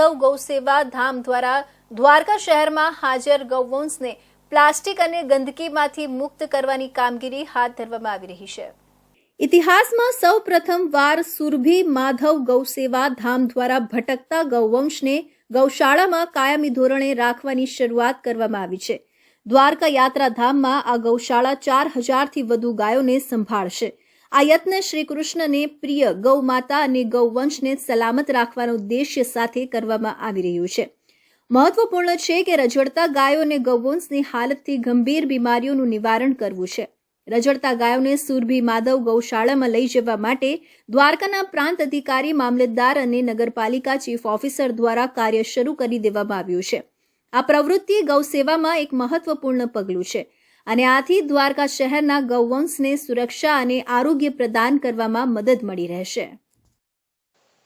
ગૌ ગૌસેવા ધામ દ્વારા દ્વારકા શહેરમાં હાજર ગૌવંશને પ્લાસ્ટિક અને ગંદકીમાંથી મુક્ત કરવાની કામગીરી હાથ ધરવામાં આવી રહી છે ઇતિહાસમાં સૌ પ્રથમવાર સુરભી માધવ ગૌસેવા ધામ દ્વારા ભટકતા ગૌવંશને ગૌશાળામાં કાયમી ધોરણે રાખવાની શરૂઆત કરવામાં આવી છે દ્વારકા યાત્રા ધામમાં આ ગૌશાળા ચાર હજારથી વધુ ગાયોને સંભાળશે આ યત્ન શ્રી કૃષ્ણને પ્રિય ગૌ માતા અને ગૌવંશને સલામત રાખવાનો ઉદ્દેશ્ય સાથે કરવામાં આવી રહ્યું છે મહત્વપૂર્ણ છે કે રજડતા ગાયો અને ગૌવંશની હાલતથી ગંભીર બીમારીઓનું નિવારણ કરવું છે રજડતા ગાયોને સુરભી માધવ ગૌશાળામાં લઈ જવા માટે દ્વારકાના પ્રાંત અધિકારી મામલતદાર અને નગરપાલિકા ચીફ ઓફિસર દ્વારા કાર્ય શરૂ કરી દેવામાં આવ્યું છે આ પ્રવૃત્તિ ગૌ સેવામાં એક મહત્વપૂર્ણ પગલું છે અને આથી દ્વારકા શહેર ના ગૌવંશને સુરક્ષા અને આરોગ્ય પ્રદાન કરવામાં મદદ મળી રહેશે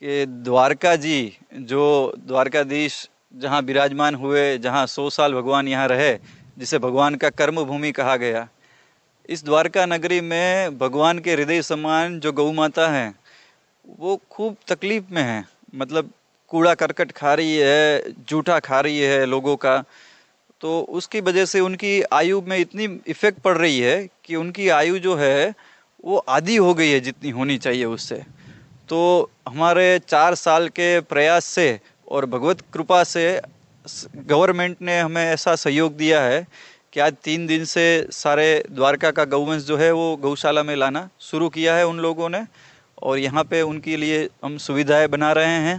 કે દ્વારકાજી જો દ્વારકા દેશ જ્યાં બિરાજમાન ہوئے જ્યાં 100 સાલ ભગવાન અહીં રહે جسے ભગવાન કા કર્મભૂમિ કહા ગયા ઇસ દ્વારકા નગરી મે ભગવાન કે હૃદય સમાન જો ગૌ માતા હે વો ખૂબ તકલીફ મે હે મતલબ કૂડા કરકટ ખા રહી હે જૂઠા ખા રહી હે લોકો કા तो उसकी वजह से उनकी आयु में इतनी इफ़ेक्ट पड़ रही है कि उनकी आयु जो है वो आधी हो गई है जितनी होनी चाहिए उससे तो हमारे चार साल के प्रयास से और भगवत कृपा से गवर्नमेंट ने हमें ऐसा सहयोग दिया है कि आज तीन दिन से सारे द्वारका का गौवंश जो है वो गौशाला में लाना शुरू किया है उन लोगों ने और यहाँ पे उनके लिए हम सुविधाएं बना रहे हैं